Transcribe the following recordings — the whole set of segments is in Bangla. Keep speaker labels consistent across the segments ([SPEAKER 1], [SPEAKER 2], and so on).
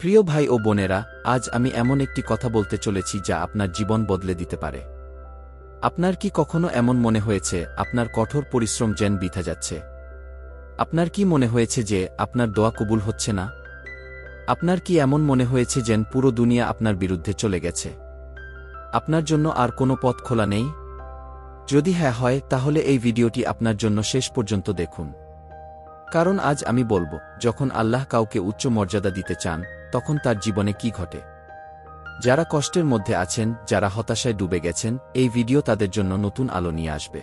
[SPEAKER 1] প্রিয় ভাই ও বোনেরা, আজ আমি এমন একটি কথা বলতে চলেছি যা আপনার জীবন বদলে দিতে পারে। আপনার কি কখনো এমন মনে হয়েছে, আপনার কঠোর পরিশ্রম যেন বিথা যাচ্ছে? আপনার কি মনে হয়েছে যে আপনার দোয়া কবুল হচ্ছে না? আপনার কি এমন মনে হয়েছে যেন পুরো দুনিয়া আপনার বিরুদ্ধে চলে গেছে? আপনার জন্য আর কোনো পথ খোলা নেই? যদি হ্যাঁ হয়, তাহলে এই ভিডিওটি আপনার জন্য শেষ পর্যন্ত দেখুন। কারণ আজ আমি বলব, যখন আল্লাহ কাউকে উচ্চ মর্যাদা দিতে চান তখন তার জীবনে কি ঘটে? যারা কষ্টের মধ্যে আছেন, যারা হতাশায় ডুবে গেছেন, এই ভিডিও তাদের জন্য নতুন আলো নিয়ে আসবে।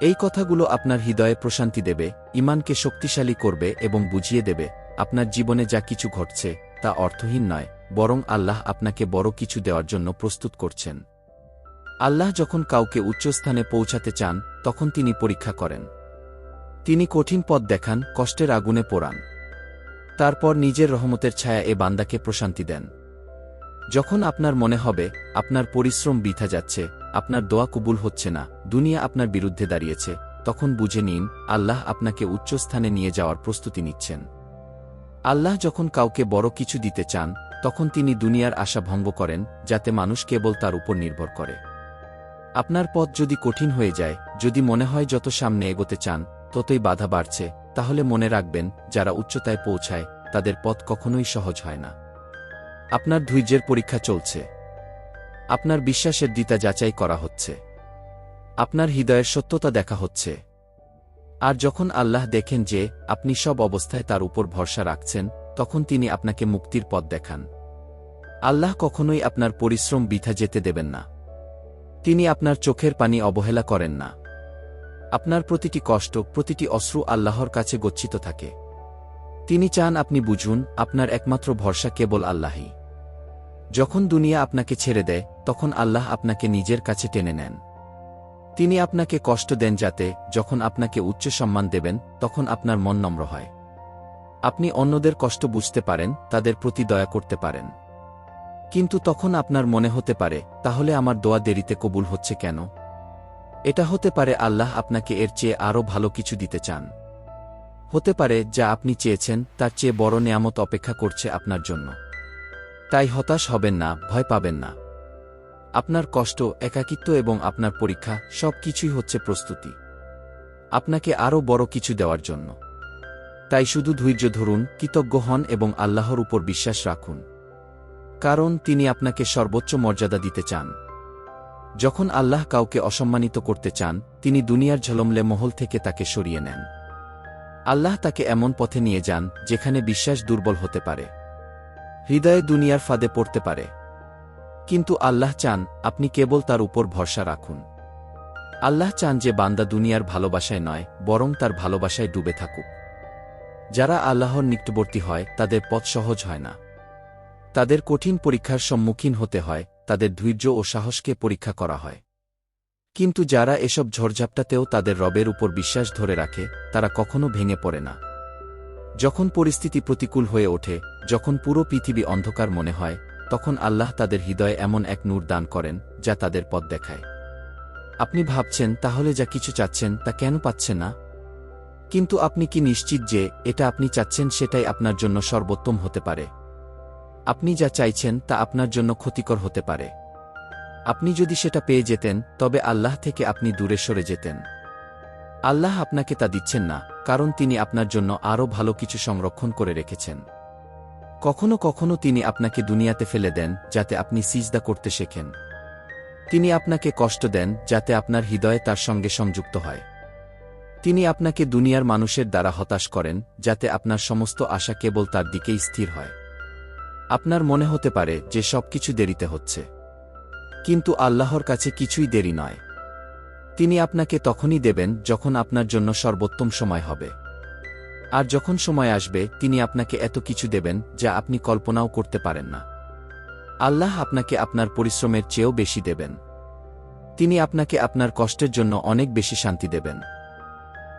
[SPEAKER 1] এই কথাগুলো আপনার হৃদয়ে প্রশান্তি দেবে, ইমানকে শক্তিশালী করবে এবং বুঝিয়ে দেবে, আপনার জীবনে যা কিছু ঘটছে, তা অর্থহীন নয়, বরং আল্লাহ আপনাকে বড় কিছু দেওয়ার জন্য প্রস্তুত করছেন। আল্লাহ যখন কাউকে উচ্চস্থানে পৌঁছাতে চান, তখন তিনি পরীক্ষা করেন। তিনি কঠিন পথ দেখান, কষ্টের আগুনে পোড়ান। তারপর নিজের রহমতের ছায়া এ বান্দাকে প্রশান্তি দেন। যখন আপনার মনে হবে, আপনার পরিশ্রম বৃথা যাচ্ছে, আপনার দোয়া কবুল হচ্ছে না, দুনিয়া আপনার বিরুদ্ধে দাঁড়িয়েছে, তখন বুঝে নিন, আল্লাহ আপনাকে উচ্চস্থানে নিয়ে যাওয়ার প্রস্তুতি নিচ্ছেন। আল্লাহ যখন কাউকে বড় কিছু দিতে চান, তখন তিনি দুনিয়ার আশা ভঙ্গ করেন, যাতে মানুষ কেবল তার উপর নির্ভর করে। আপনার পথ যদি কঠিন হয়ে যায়, যদি মনে হয় যত সামনে এগোতে চান, ততই বাধা বাড়ছে, তাহলে মনে রাখবেন, যারা উচ্চতায় পৌঁছায় তাদের পথ কখনোই সহজ হয় না। আপনার ধৈর্যের পরীক্ষা চলছে। আপনার বিশ্বাসের দিতা যাচাই করা হচ্ছে। আপনার হৃদয়ের সত্যতা দেখা হচ্ছে। আর যখন আল্লাহ দেখেন যে আপনি সব অবস্থায় তার উপর ভরসা রাখছেন, তখন তিনি আপনাকে মুক্তির পথ দেখান। আল্লাহ কখনোই আপনার পরিশ্রম বিথা যেতে দেবেন না। তিনি আপনার চোখের পানি অবহেলা করেন না। আপনার প্রতিটি কষ্ট, প্রতিটি অশ্রু আল্লাহর কাছে গচ্ছিত থাকে। তিনি চান আপনি বুঝুন, আপনার একমাত্র ভরসা কেবল আল্লাহই। যখন দুনিয়া আপনাকে ছেড়ে দেয়, তখন আল্লাহ আপনাকে নিজের কাছে টেনে নেন। তিনি আপনাকে কষ্ট দেন যাতে, যখন আপনাকে উচ্চ সম্মান দেবেন, তখন আপনার মন নম্র হয়। আপনি অন্যদের কষ্ট বুঝতে পারেন, তাদের প্রতি দয়া করতে পারেন। কিন্তু তখন আপনার মনে হতে পারে, তাহলে আমার দোয়া দেরিতে কবুল হচ্ছে কেন? এটা হতে পারে আল্লাহ আপনাকে এর চেয়ে আরও ভালো কিছু দিতে চান। হতে পারে যা আপনি চেয়েছেন, তার চেয়ে বড় নেয়ামত অপেক্ষা করছে আপনার জন্য। তাই হতাশ হবেন না, ভয় পাবেন না। আপনার কষ্ট, একাকিত্ব এবং আপনার পরীক্ষা, সব কিছুই হচ্ছে প্রস্তুতি। আপনাকে আরও বড় কিছু দেওয়ার জন্য। তাই শুধু ধৈর্য ধরুন, কৃতজ্ঞ হন এবং আল্লাহর উপর বিশ্বাস রাখুন। কারণ তিনি আপনাকে সর্বোচ্চ মর্যাদা দিতে চান। যখন আল্লাহ কাউকে অসম্মানিত করতে চান, তিনি দুনিয়ার ঝলমলে মহল থেকে তাকে সরিয়ে নেন। আল্লাহ তাকে এমন পথে নিয়ে যান, যেখানে বিশ্বাস দুর্বল হতে পারে। হৃদয়ে দুনিয়ার ফাঁদে পড়তে পারে। কিন্তু আল্লাহ চান, আপনি কেবল তার উপর ভরসা রাখুন। আল্লাহ চান যে বান্দা দুনিয়ার ভালোবাসায় নয়, বরং তার ভালোবাসায় ডুবে থাকুক। যারা আল্লাহর নিকটবর্তী হয়, তাদের পথ সহজ হয় না। তাদের কঠিন পরীক্ষার সম্মুখীন হতে হয়, তাদের ধৈর্য ও সাহসকে পরীক্ষা করা হয়। কিন্তু যারা এসব ঝড়ঝাপটাতেও তাদের রবের উপর বিশ্বাস ধরে রাখে, তারা কখনো ভেঙে পড়ে না। যখন পরিস্থিতি প্রতিকূল হয়ে ওঠে, যখন পুরো পৃথিবী অন্ধকার মনে হয়, তখন আল্লাহ তাদের হৃদয়ে এমন এক নূর দান করেন, যা তাদের পথ দেখায়। আপনি ভাবছেন, তাহলে যা কিছু চাচ্ছেন, তা কেন পাচ্ছেন না? কিন্তু আপনি কি নিশ্চিত যে, এটা আপনি চাচ্ছেন সেটাই আপনার জন্য সর্বোত্তম হতে পারে? আপনি যা চাইছেন, তা আপনার জন্য ক্ষতিকর হতে পারে। আপনি যদি সেটা পেয়ে যেতেন, তবে আল্লাহ থেকে আপনি দূরে সরে যেতেন। আল্লাহ আপনাকে তা দিচ্ছেন না, কারণ তিনি আপনার জন্য আরও ভালো কিছু সংরক্ষণ করে রেখেছেন। কখনো কখনো তিনি আপনাকে দুনিয়াতে ফেলে দেন, যাতে আপনি সিজদা করতে শেখেন। তিনি আপনাকে কষ্ট দেন, যাতে আপনার হৃদয়ে তার সঙ্গে সংযুক্ত হয়। তিনি আপনাকে দুনিয়ার মানুষের দ্বারা হতাশ করেন, যাতে আপনার সমস্ত আশা কেবল তার দিকেই স্থির হয়। আপনার মনে হতে পারে যে সবকিছু দেরিতে হচ্ছে। কিন্তু আল্লাহর কাছে কিছুই দেরি নয়। তিনি আপনাকে তখনই দেবেন যখন আপনার জন্য সর্বোত্তম সময় হবে। আর যখন সময় আসবে, তিনি আপনাকে এত কিছু দেবেন যা আপনি কল্পনাও করতে পারেন না। আল্লাহ আপনাকে আপনার পরিশ্রমের চেয়েও বেশি দেবেন। তিনি আপনাকে আপনার কষ্টের জন্য অনেক বেশি শান্তি দেবেন।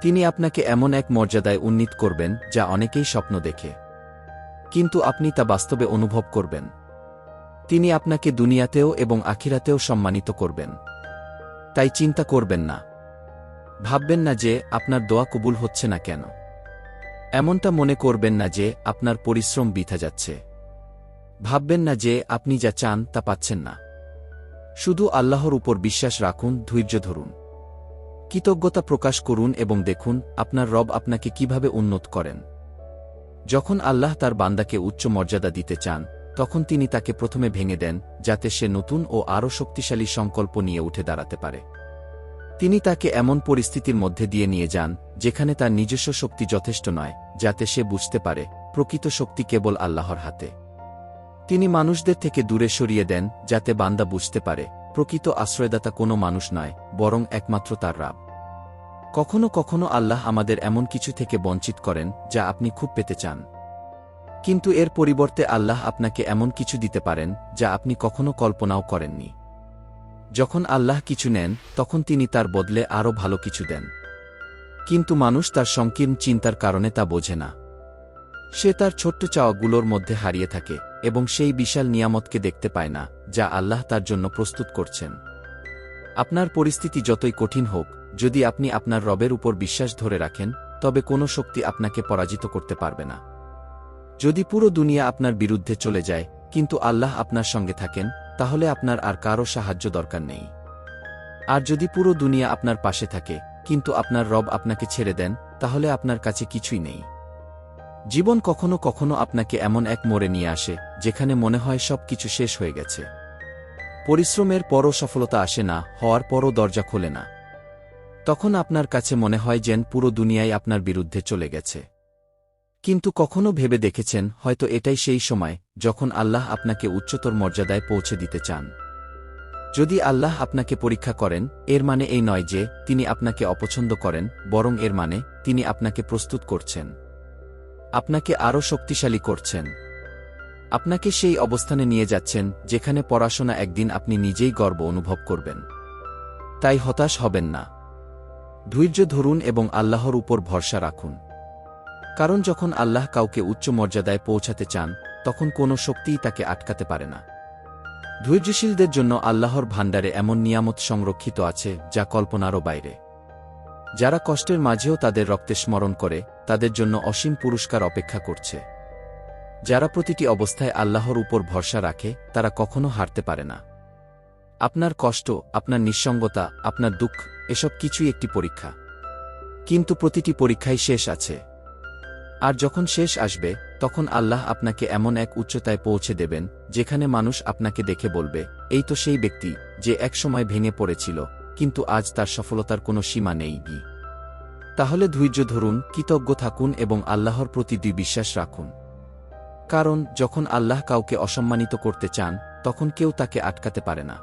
[SPEAKER 1] তিনি আপনাকে এমন এক মর্যাদায় উন্নীত করবেন যা অনেকেই স্বপ্ন দেখে। কিন্তু আপনি তা বাস্তবে অনুভব করবেন। তিনি আপনাকে দুনিয়াতেও এবং আখিরাতেও সম্মানিত করবেন। তাই চিন্তা করবেন না। ভাববেন না যে আপনার দোয়া কবুল হচ্ছে না কেন। এমনটা মনে করবেন না যে আপনার পরিশ্রম বিথা যাচ্ছে। ভাববেন না যে আপনি যা চান তা পাচ্ছেন না। শুধু আল্লাহর উপর বিশ্বাস রাখুন, ধৈর্য ধরুন। কৃতজ্ঞতা প্রকাশ করুন এবং দেখুন আপনার রব আপনাকে কীভাবে উন্নত করেন। যখন আল্লাহ তার বান্দাকে উচ্চ মর্যাদা দিতে চান তখন তিনি তাকে প্রথমে ভেঙে দেন, যাতে সে নতুন ও আরও শক্তিশালী সংকল্প নিয়ে উঠে দাঁড়াতে পারে। তিনি তাকে এমন পরিস্থিতির মধ্যে দিয়ে নিয়ে যান, যেখানে তার নিজস্ব শক্তি যথেষ্ট নয়, যাতে সে বুঝতে পারে, প্রকৃত শক্তি কেবল আল্লাহর হাতে। তিনি মানুষদের থেকে দূরে সরিয়ে দেন, যাতে বান্দা বুঝতে পারে, প্রকৃত আশ্রয়দাতা কোনো মানুষ নয়, বরং একমাত্র তার রাব। কখনো কখনো আল্লাহ আমাদের এমন কিছু থেকে বঞ্চিত করেন, যা আপনি খুব পেতে চান। কিন্তু এর পরিবর্তে আল্লাহ আপনাকে এমন কিছু দিতে পারেন, যা আপনি কখনো কল্পনাও করেননি। যখন আল্লাহ কিছু নেন, তখন তিনি তার বদলে আরও ভালো কিছু দেন। কিন্তু মানুষ তার সংকীর্ণ চিন্তার কারণে তা বোঝে না। সে তার ছোট্ট চাওয়াগুলোর মধ্যে হারিয়ে থাকে, এবং সেই বিশাল নিয়ামতকে দেখতে পায় না, যা আল্লাহ তার জন্য প্রস্তুত করছেন। আপনার পরিস্থিতি যতই কঠিন হোক, যদি আপনি আপনার রবের উপর বিশ্বাস ধরে রাখেন, তবে কোনো শক্তি আপনাকে পরাজিত করতে পারবে না। যদি পুরো দুনিয়া আপনার বিরুদ্ধে চলে যায়, কিন্তু আল্লাহ আপনার সঙ্গে থাকেন, তাহলে আপনার আর কারও সাহায্য দরকার নেই। আর যদি পুরো দুনিয়া আপনার পাশে থাকে, কিন্তু আপনার রব আপনাকে ছেড়ে দেন, তাহলে আপনার কাছে কিছুই নেই। জীবন কখনো কখনো আপনাকে এমন এক মোড়ে নিয়ে আসে, যেখানে মনে হয় সব কিছু শেষ হয়ে গেছে। পরিশ্রমের পরও সফলতা আসে না, হওয়ার পরও দরজা খোলে না। তখন আপনার কাছে মনে হয় যেন পুরো দুনিয়ায় আপনার বিরুদ্ধে চলে গেছে। কিন্তু কখনো ভেবে দেখেছেন, হয়তো এটাই সেই সময়, যখন আল্লাহ আপনাকে উচ্চতর মর্যাদায় পৌঁছে দিতে চান। যদি আল্লাহ আপনাকে পরীক্ষা করেন, এর মানে এই নয় যে, তিনি আপনাকে অপছন্দ করেন, বরং এর মানে তিনি আপনাকে প্রস্তুত করছেন। আপনাকে আরও শক্তিশালী করছেন। আপনাকে সেই অবস্থানে নিয়ে যাচ্ছেন, যেখানে পড়াশোনা একদিন আপনি নিজেই গর্ব অনুভব করবেন। তাই হতাশ হবেন না। ধৈর্য ধরুন এবং আল্লাহর উপর ভরসা রাখুন। কারণ যখন আল্লাহ কাউকে উচ্চ মর্যাদায় পৌঁছাতে চান, তখন কোনো শক্তিই তাকে আটকাতে পারে না। ধৈর্যশীলদের জন্য আল্লাহর ভাণ্ডারে এমন নিয়ামত সংরক্ষিত আছে, যা কল্পনারও বাইরে। যারা কষ্টের মাঝেও তাদের রক্তে স্মরণ করে, তাদের জন্য অসীম পুরস্কার অপেক্ষা করছে। যারা প্রতিটি অবস্থায় আল্লাহর উপর ভরসা রাখে, তারা কখনো হারতে পারে না। আপনার কষ্ট, আপনার নিঃসঙ্গতা, আপনার দুঃখ, এসব কিছুই একটি পরীক্ষা। কিন্তু প্রতিটি পরীক্ষাই শেষ আছে। আর যখন শেষ আসবে, তখন আল্লাহ আপনাকে এমন এক উচ্চতায় পৌঁছে দেবেন, যেখানে মানুষ আপনাকে দেখে বলবে, এই তো সেই ব্যক্তি, যে একসময় ভেঙে পড়েছিল, কিন্তু আজ তার সফলতার কোনো সীমা নেই। গি তাহলে ধৈর্য ধরুন, কৃতজ্ঞ থাকুন এবং আল্লাহর প্রতি দুই বিশ্বাস রাখুন। কারণ, যখন আল্লাহ কাউকে অসম্মানিত করতে চান, তখন কেউ তাকে আটকাতে পারে না।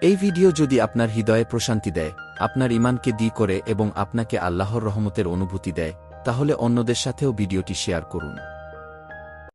[SPEAKER 1] এই ভিডিও যদি আপনার হৃদয়ে প্রশান্তি দেয়, আপনার ইমানকে দি করে এবং আপনাকে আল্লাহর রহমতের অনুভূতি দেয় তাহলে অন্যদের সাথেও ভিডিওটি শেয়ার করুন।